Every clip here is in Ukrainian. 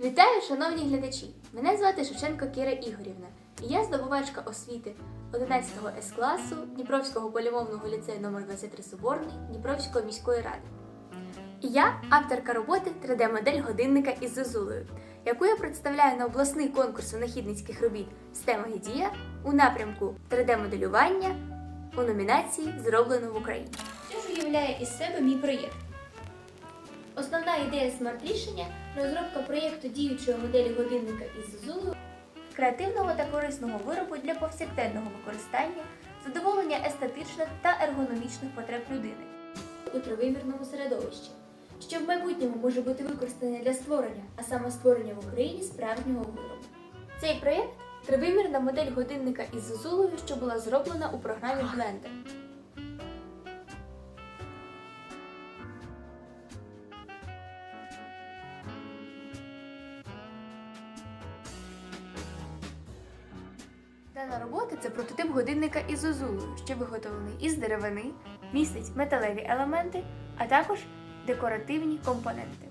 Вітаю, шановні глядачі! Мене звати Шевченко Кіра Ігорівна, і я здобувачка освіти 11-го С класу Дніпровського полімовного ліцею номер 23 Соборний Дніпровської міської ради. І я авторка роботи 3D-модель годинника із зозулею, яку я представляю на обласний конкурс винахідницьких робіт STEM Гедія у напрямку 3D-моделювання у номінації Зроблено в Україні. Що ж уявляє із себе мій проєкт? Основна ідея смарт-рішення розробка проєкту діючої моделі годинника із зозулею, креативного та корисного виробу для повсякденного використання, задоволення естетичних та ергономічних потреб людини у тривимірному середовищі, що в майбутньому може бути використане для створення, а саме створення в Україні справжнього виробу. Цей проєкт тривимірна модель годинника із зозулею, що була зроблена у програмі Blender. Дана робота це прототип годинника із зозулею, що виготовлений із деревини, містить металеві елементи, а також декоративні компоненти.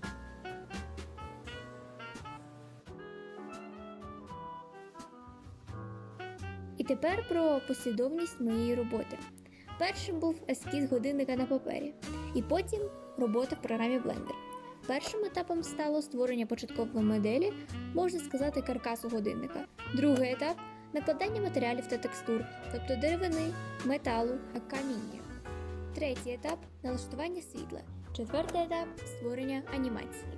І тепер про послідовність моєї роботи. Першим був ескіз годинника на папері, і потім робота в програмі Blender. Першим етапом стало створення початкової моделі, можна сказати, каркасу годинника. Другий етап накладання матеріалів та текстур, тобто деревини, металу, а каміння. Третій етап налаштування світла. Четвертий етап створення анімації.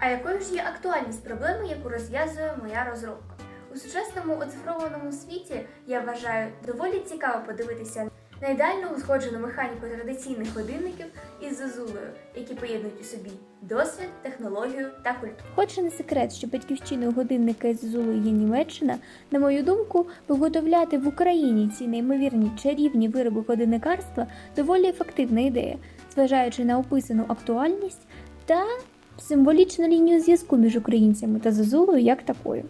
А якою ж є актуальність проблеми, яку розв'язує моя розробка? У сучасному оцифрованому світі я вважаю доволі цікаво подивитися на ідеально узгоджену механіку традиційних годинників із зозулею, які поєднують у собі досвід, технологію та культуру. Хоч і не секрет, що батьківщиною годинника із Зулу є Німеччина, на мою думку, виготовляти в Україні ці неймовірні чарівні вироби годинникарства доволі ефективна ідея, зважаючи на описану актуальність та символічну лінію зв'язку між українцями та Зозулею як такою.